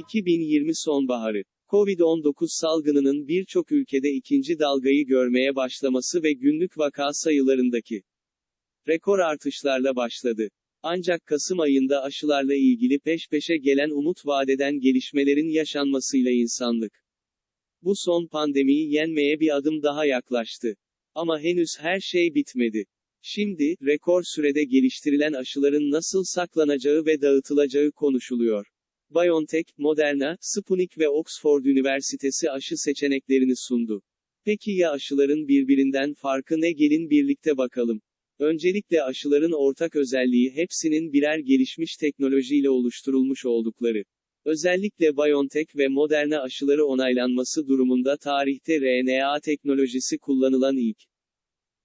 2020 sonbaharı. Covid-19 salgınının birçok ülkede ikinci dalgayı görmeye başlaması ve günlük vaka sayılarındaki rekor artışlarla başladı. Ancak Kasım ayında aşılarla ilgili peş peşe gelen umut vadeden gelişmelerin yaşanmasıyla insanlık bu son pandemiyi yenmeye bir adım daha yaklaştı. Ama henüz her şey bitmedi. Şimdi, rekor sürede geliştirilen aşıların nasıl saklanacağı ve dağıtılacağı konuşuluyor. BioNTech, Moderna, Sputnik ve Oxford Üniversitesi aşı seçeneklerini sundu. Peki ya aşıların birbirinden farkı ne gelin birlikte bakalım. Öncelikle aşıların ortak özelliği hepsinin birer gelişmiş teknolojiyle oluşturulmuş oldukları. Özellikle BioNTech ve Moderna aşıları onaylanması durumunda tarihte RNA teknolojisi kullanılan ilk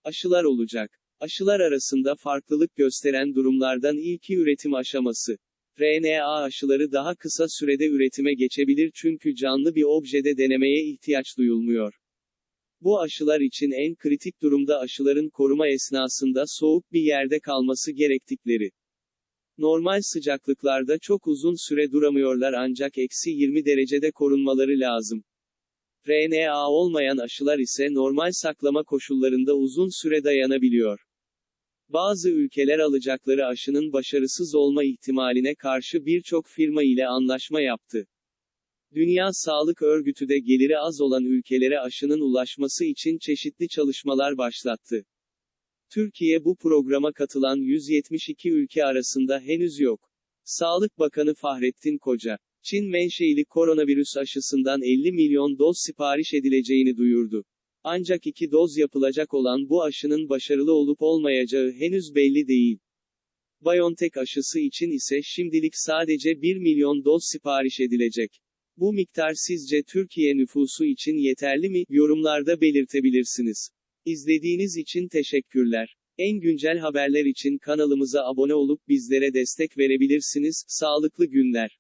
aşılar olacak. Aşılar arasında farklılık gösteren durumlardan ilki üretim aşaması. RNA aşıları daha kısa sürede üretime geçebilir çünkü canlı bir objede denemeye ihtiyaç duyulmuyor. Bu aşılar için en kritik durumda aşıların koruma esnasında soğuk bir yerde kalması gerektikleri. Normal sıcaklıklarda çok uzun süre duramıyorlar ancak eksi 20 derecede korunmaları lazım. RNA olmayan aşılar ise normal saklama koşullarında uzun süre dayanabiliyor. Bazı ülkeler alacakları aşının başarısız olma ihtimaline karşı birçok firma ile anlaşma yaptı. Dünya Sağlık Örgütü de geliri az olan ülkelere aşının ulaşması için çeşitli çalışmalar başlattı. Türkiye bu programa katılan 172 ülke arasında henüz yok. Sağlık Bakanı Fahrettin Koca, Çin menşeili koronavirüs aşısından 50 milyon doz sipariş edileceğini duyurdu. Ancak iki doz yapılacak olan bu aşının başarılı olup olmayacağı henüz belli değil. BioNTech aşısı için ise şimdilik sadece 1 milyon doz sipariş edilecek. Bu miktar sizce Türkiye nüfusu için yeterli mi? Yorumlarda belirtebilirsiniz. İzlediğiniz için teşekkürler. En güncel haberler için kanalımıza abone olup bizlere destek verebilirsiniz. Sağlıklı günler.